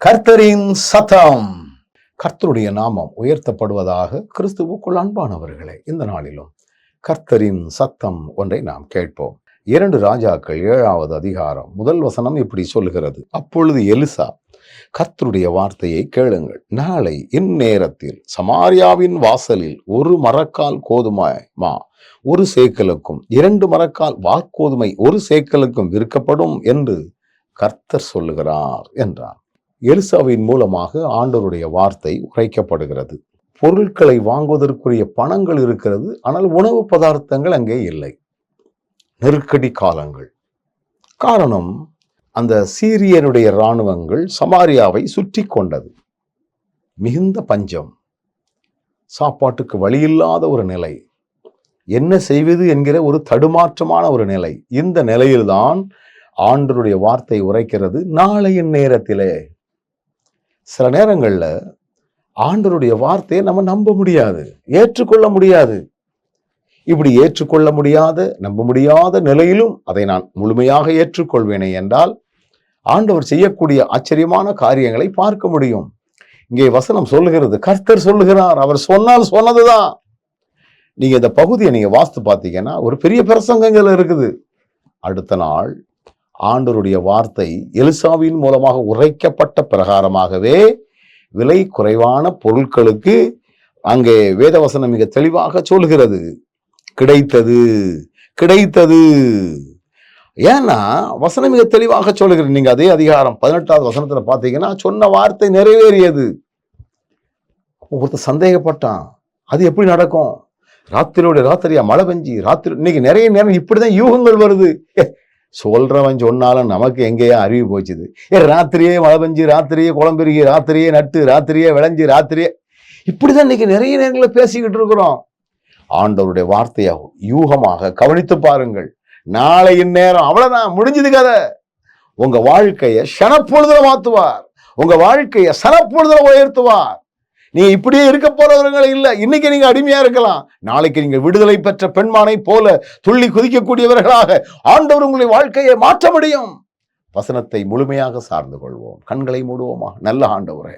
கர்த்தரின் சத்தம். கர்த்தருடைய நாமம் உயர்த்தப்படுவதாக கிறிஸ்துவுக்குள் அன்பானவர்களே இந்த நாளிலும் கர்த்தரின் சத்தம் ஒன்றை நாம் கேட்போம். இரண்டு ராஜாக்கள் ஏழாவது அதிகாரம் முதல் வசனம் இப்படி சொல்லுகிறது. அப்பொழுது எலிசா கர்த்தருடைய வார்த்தையை கேளுங்கள். நாளை இந்நேரத்தில் சமாரியாவின் வாசலில் ஒரு மரக்கால் கோதுமை மா ஒரு சேக்கலுக்கும் இரண்டு மரக்கால் வாக்கோதுமை ஒரு சேக்கலுக்கும் விற்கப்படும் என்று கர்த்தர் சொல்லுகிறார் என்றார் எலிசாவின் மூலமாக ஆண்டவருடைய வார்த்தை உரைக்கப்படுகிறது. பொருட்களை வாங்குவதற்குரிய பணங்கள் இருக்கிறது ஆனால் உணவு பதார்த்தங்கள் அங்கே இல்லை. நெருக்கடி காலங்கள். காரணம் அந்த சீரியனுடைய இராணுவங்கள் சமாரியாவை சுற்றி கொண்டது. மிகுந்த பஞ்சம். சாப்பாட்டுக்கு வழியில்லாத ஒரு நிலை. என்ன செய்வது என்கிற ஒரு தடுமாற்றமான ஒரு நிலை. இந்த நிலையில்தான் ஆண்டருடைய வார்த்தை உரைக்கிறது. நாளையின் நேரத்திலே சில நேரங்களில் ஆண்டருடைய வார்த்தையை நம்ம நம்ப முடியாது ஏற்றுக்கொள்ள முடியாது. இப்படி ஏற்றுக்கொள்ள முடியாத நம்ப முடியாத நிலையிலும் அதை நான் முழுமையாக ஏற்றுக்கொள்வேனே என்றால் ஆண்டவர் செய்யக்கூடிய ஆச்சரியமான காரியங்களை பார்க்க முடியும். இங்கே வசனம் சொல்லுகிறது கர்த்தர் சொல்லுகிறார் அவர் சொன்னால் சொன்னதுதான். நீங்க இந்த பகுதியை நீங்க வாஸ்து பார்த்தீங்கன்னா ஒரு பெரிய பிரசங்கங்கள் இருக்குது. அடுத்த நாள் ஆண்டருடைய வார்த்தை எலிசாவின் மூலமாக உரைக்கப்பட்ட பிரகாரமாகவே விலை குறைவான பொருட்களுக்கு அங்கே வேதவசனம் மிக தெளிவாக சொல்கிறது கிடைத்தது கிடைத்தது. ஏன்னா வசனம் மிக தெளிவாக சொல்கிறேன் நீங்க அதே அதிகாரம் பதினெட்டாவது வசனத்துல பாத்தீங்கன்னா சொன்ன வார்த்தை நிறைவேறியது. ஒருத்தர் சந்தேகப்பட்டான். அது எப்படி நடக்கும்? ராத்திரியோட ராத்திரியா மழை பெஞ்சி ராத்திரி இன்னைக்கு நிறைய நேரம் இப்படிதான் யூகங்கள் வருது. சொல்கிறவன் சொல்றவன் சொன்னாலும் நமக்கு எங்கேயா அறிவு போச்சுது. ஏ ராத்திரியே மழை பெஞ்சு ராத்திரியே குழம்பெருகி ராத்திரியே நட்டு ராத்திரியே விளைஞ்சு ராத்திரியே. இப்படிதான் இன்னைக்கு நிறைய நேரங்களில் பேசிக்கிட்டு இருக்கிறோம். ஆண்டவருடைய வார்த்தையை யூகமாக கவனித்து பாருங்கள். நாளை இந்நேரம் அவ்வளோதான் முடிஞ்சது கதை. உங்க வாழ்க்கையை சனப்பொழுதில் மாத்துவார். உங்க வாழ்க்கையை சனப்பொழுதில் உயர்த்துவார். நீங்க இப்படியே இருக்க போறவர்கள் இல்லை. இன்னைக்கு நீங்க அடிமையா இருக்கலாம். நாளைக்கு நீங்க விடுதலை பெற்ற பெண்மானை போல துள்ளி குதிக்கக்கூடியவர்களாக ஆண்டவர் உங்களுடைய வாழ்க்கையை மாற்ற முடியும். வசனத்தை முழுமையாக சார்ந்து கொள்வோம். கண்களை மூடுவோமா? நல்ல ஆண்டவரே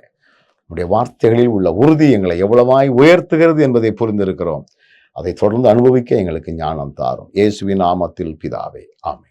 உடைய வார்த்தைகளில் உள்ள உறுதி எங்களை எவ்வளவாய் உயர்த்துகிறது என்பதை புரிந்திருக்கிறோம். அதை தொடர்ந்து அனுபவிக்க எங்களுக்கு ஞானம் தாரும். இயேசுவின் நாமத்தில் பிதாவே. ஆமே